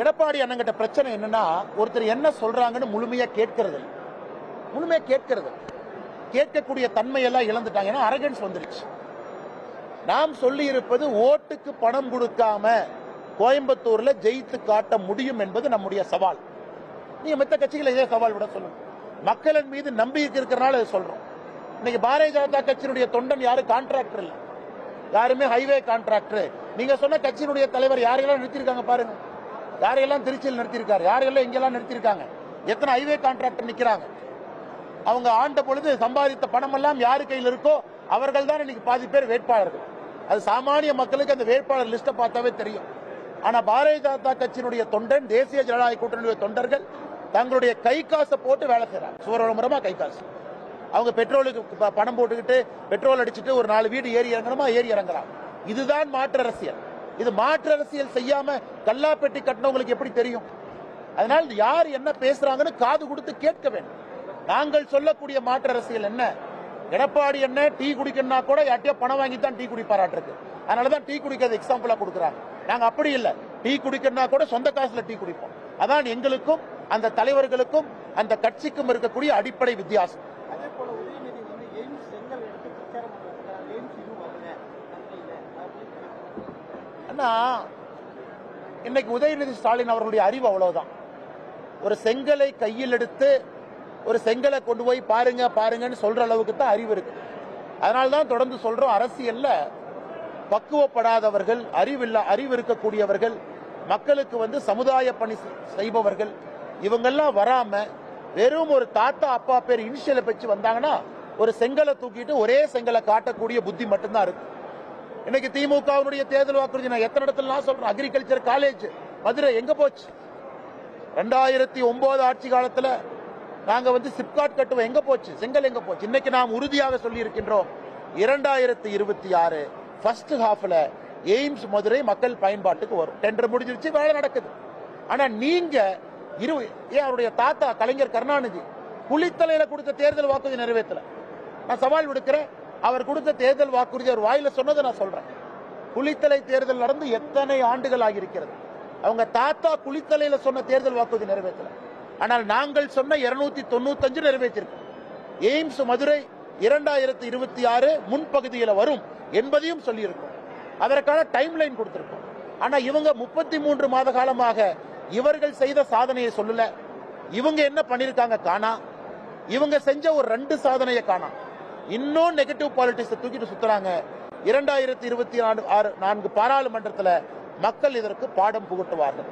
எடப்பாடி அண்ணங்கிட்ட பிரச்சனை என்னன்னா ஒருத்தர் என்ன சொல்றாங்கன்னு முழுமையா கேட்கறது முழுமையா கேட்கறது கேட்கக்கூடிய தன்மையெல்லாம் இழந்துட்டாங்க. ஏன்னா அரகன்ஸ் வந்துருச்சு. நாம் சொல்லி இருப்பது ஓட்டுக்கு பணம் கொடுக்காம கோயம்புத்தூர்ல ஜெயித்து காட்ட முடியும் என்பது நம்முடைய சவால். நீங்க மத்த கட்சிகளை இதே சவால் விட சொல்லுங்க. மக்களின் மீது நம்பிக்கை இருக்கிறனால அதை சொல்றோம். இன்னைக்கு பாரதிய ஜனதா கட்சியினுடைய தொண்டன் யாரும் கான்ட்ராக்டர் இல்லை. யாருமே ஹைவே கான்ட்ராக்டர் நீங்க சொன்ன கட்சியினுடைய தலைவர் யாரையெல்லாம் நிறுத்திருக்காங்க பாருங்க. யாரையெல்லாம் திருச்சியில் நிறுத்தியிருக்காரு? யாரையெல்லாம் எங்கெல்லாம் நிறுத்திருக்காங்க எத்தனை ஹைவே கான்ட்ராக்டர் நிற்கிறாங்க அவங்க ஆண்ட பொழுது சம்பாதித்த பணம் எல்லாம் யாரு கையில் இருக்கோ அவர்கள் தான் இன்னைக்கு பாதி பேர் வேட்பாளர்கள். அது சாமானிய மக்களுக்கு அந்த வேட்பாளர் லிஸ்ட பார்த்தாவே தெரியும். ஆனா பாரதிய ஜனதா கட்சியினுடைய தொண்டன் தேசிய ஜனநாயக கூட்டணியுடைய தொண்டர்கள் தங்களுடைய கை காசை போட்டு வேலை செய்யறாங்க சுவரமுறமா கை காசு. அவங்க பெட்ரோலுக்கு ப- பணம் போட்டுக்கிட்டு பெட்ரோல் அடிச்சுட்டு ஒரு நாலு வீடு ஏறி இறங்கணுமா? ஏறி இறங்குறாங்க இதுதான் மாற்று அரசியல். இது மாற்று அரசியல் செய்யாம கல்லாப்பெட்டி கட்டினவங்களுக்கு எப்படி தெரியும்? அதனால் யார் என்ன பேசுறாங்கன்னு காது கொடுத்து கேட்க வேண்டும். நாங்கள் சொல்லக்கூடிய மாற்று அரசியல் என்ன? எடப்பாடி என்ன டீ குடிக்கணும்னா கூட யார்ட்டையோ பணம் வாங்கி தான் டீ குடிப்பாராட்டிருக்கு. அதனாலதான் டீ குடிக்கிறது எக்ஸாம்பிளா கொடுக்குறாங்க. நாங்க அப்படி இல்லை. டீ குடிக்கணும்னா கூட சொந்த காசுல டீ குடிப்போம். அதான் எங்களுக்கும் அந்த தலைவர்களுக்கும் அந்த கட்சிக்கும் இருக்கக்கூடிய அடிப்படை வித்தியாசம் அதே போல உதயநிதி வந்து எய்ம்ஸ் செங்கல் எடுத்து பிரச்சாரம் பண்ணிருக்காங்க எய்ம்ஸ் இன்னும் வரல தந்தையில அப்படின்னு இன்னைக்கு உதயநிதி ஸ்டாலின் அவர்களுடைய அறிவு அவ்வளவுதான். ஒரு செங்கலை கையில் எடுத்து ஒரு செங்கலை கொண்டு போய் பாருங்க பாருங்கன்னு சொல்ற அளவுக்கு தான் அறிவு இருக்கு. அதனால தான் தொடர்ந்து சொல்றோம் அரசியல்ல பக்குவப்படாதவர்கள் அறிவில்ல அறிவு இருக்கக்கூடியவர்கள் மக்களுக்கு வந்து சமுதாய பணி செய்பவர்கள் இவங்கெல்லாம் வராம வெறும் ஒரு தாத்தா அப்பா பேர் இனிஷியலை வச்சு வந்தாங்கன்னா ஒரு செங்கலை தூக்கிட்டு ஒரே செங்கலை காட்டக்கூடிய புத்தி மட்டும்தான் இருக்கு. இன்னைக்கு திமுகவுடைய தேர்தல் வாக்குறுதி நான் எத்தனை இடத்துல நான் சொல்றேன்? அக்ரிகல்ச்சர் காலேஜ் மதுரை எங்க போச்சு? ரெண்டாயிரத்தி ஒன்பது ஆட்சி காலத்துல நாங்க வந்து சிப்காட் கட்டுவோம். எங்க போச்சு? செங்கல் எங்க போச்சு? இன்னைக்கு நாம் உறுதியாக சொல்லி இருக்கின்றோம் இரண்டாயிரத்தி இருபத்தி ஆறு ஃபர்ஸ்ட் ஹாஃப்ல எய்ம்ஸ் மதுரை மக்கள் பயன்பாட்டுக்கு வரும். டெண்டர் முடிஞ்சிருச்சு வேலை நடக்குது. ஆனா நீங்க இரு ஏன் அவருடைய தாத்தா கலைஞர் கருணாநிதி புலித்தலையில கொடுத்த தேர்தல் வாக்குறுதி நிறைவேற்றல. நான் சவால் விடுக்கிறேன். அவர் கொடுத்த தேர்தல் வாக்குறுதி அவர் வாயில சொன்னதை நான் சொல்றேன். குளித்தலை தேர்தல் நடந்து எத்தனை ஆண்டுகள் ஆகியிருக்கிறது? அவங்க தாத்தா குளித்தலையில சொன்ன தேர்தல் வாக்குறுதி நிறைவேற்றல. ஆனால் நாங்கள் சொன்ன இருநூத்தி தொண்ணூத்தஞ்சு நிறைவேற்றிருக்கோம். எய்ம்ஸ் மதுரை இரண்டாயிரத்தி இருபத்தி ஆறு முன்பகுதியில் வரும் என்பதையும் சொல்லியிருக்கோம். அதற்கான டைம் லைன் கொடுத்திருக்கோம். ஆனா இவங்க முப்பத்தி மூன்று மாத காலமாக இவர்கள் செய்த சாதனையை சொல்லல. இவங்க என்ன பண்ணிருக்காங்க? காணா. இவங்க செஞ்ச ஒரு ரெண்டு சாதனையை காணா. இன்னும் நெகட்டிவ் பாலிட்டிக்ஸை தூக்கிட்டு சுத்துறாங்க. இரண்டாயிரத்தி இருபத்தி ஆறு நான்கு பாராளுமன்றத்தில் மக்கள் இதற்கு பாடம் புகட்டுவார்கள்.